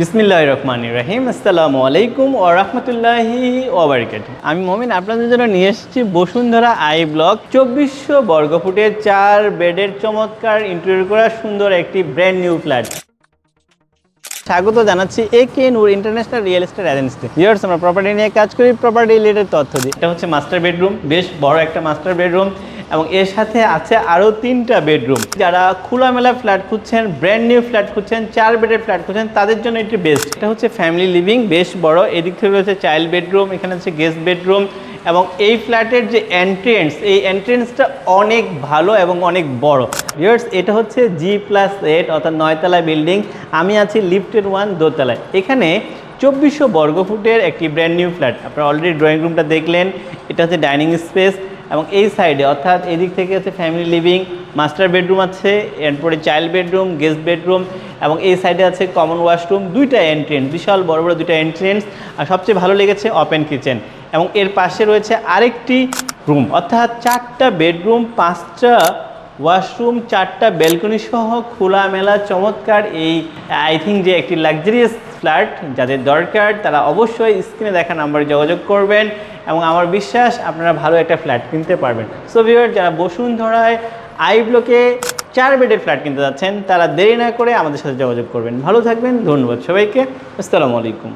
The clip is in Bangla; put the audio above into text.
বিসমিল্লাহ রহমান রাহিম। আসসালামু আলাইকুম ও রহমতুল্লাহি ওবরকাত আমি মমিন, আপনাদের জন্য নিয়ে এসেছি বসুন্ধরা আই ব্লক চব্বিশশো বর্গফুটের চার বেডের চমৎকার ইন্টেরিয়র করা সুন্দর একটি ব্র্যান্ড নিউ ফ্ল্যাট স্বাগত জানাচ্ছি A K Noor international real estate agency viewers আমরা প্রপার্টি নিয়ে কাজ করি প্রপার্টি রিলেটেড তথ্য দিই এটা হচ্ছে মাস্টার বেডরুম বেশ বড় একটা মাস্টার বেডরুম এবং এর সাথে আছে আরও তিনটা বেডরুম। যারা খোলামেলা ফ্ল্যাট খুঁজছেন ব্র্যান্ড নিউ ফ্ল্যাট খুঁজছেন, চার বেডের ফ্ল্যাট খুঁজছেন, তাদের জন্য এটি বেস্ট এটা হচ্ছে ফ্যামিলি লিভিং বেশ বড়। এদিক থেকে রয়েছে চাইল্ড বেডরুম এখানে হচ্ছে গেস্ট বেডরুম এবং এই ফ্ল্যাটের যে এন্ট্রেন্স এই এন্ট্রেন্সটা অনেক ভালো এবং অনেক বড়। ভিউয়ার্স এটা হচ্ছে জি প্লাস এইট অর্থাৎ নয়তলা বিল্ডিং আমি আছি লিফটের ওয়ান দোতলায়। এখানে চব্বিশশো বর্গফুটের একটি ব্র্যান্ড নিউ ফ্ল্যাট আপনারা অলরেডি ড্রয়িং রুমটা দেখলেন। এটা হচ্ছে ডাইনিং স্পেস এবং এই সাইডে অর্থাৎ এদিক থেকে আছে ফ্যামিলি লিভিং মাস্টার বেডরুম আছে, এরপরে চাইল্ড বেডরুম গেস্ট বেডরুম এবং এই সাইডে আছে কমন ওয়াশরুম দুইটা এন্ট্রেন্স বিশাল বড় বড় দুইটা এন্ট্রেন্স আর সবচেয়ে ভালো লেগেছে ওপেন কিচেন এবং এর পাশে রয়েছে আরেকটি রুম অর্থাৎ চারটা বেডরুম পাঁচটা ওয়াশরুম চারটা ব্যালকনি সহ খোলামেলা, চমৎকার এই আই থিঙ্ক যে একটি লাক্সারিয়াস ফ্ল্যাট যাদের দরকার, তারা অবশ্যই স্ক্রিনে দেখা নাম্বারে যোগাযোগ করবেন। এবং আমার বিশ্বাস আপনারা ভালো একটা ফ্ল্যাট কিনতে পারবেন। সো ভিউয়ার যারা বসুন্ধরায় আই ব্লকে চার বেডের ফ্ল্যাট কিনতে যাচ্ছেন, তারা দেরি না করে আমাদের সাথে যোগাযোগ করবেন। ভালো থাকবেন, ধন্যবাদ সবাইকে। আসসালামু আলাইকুম।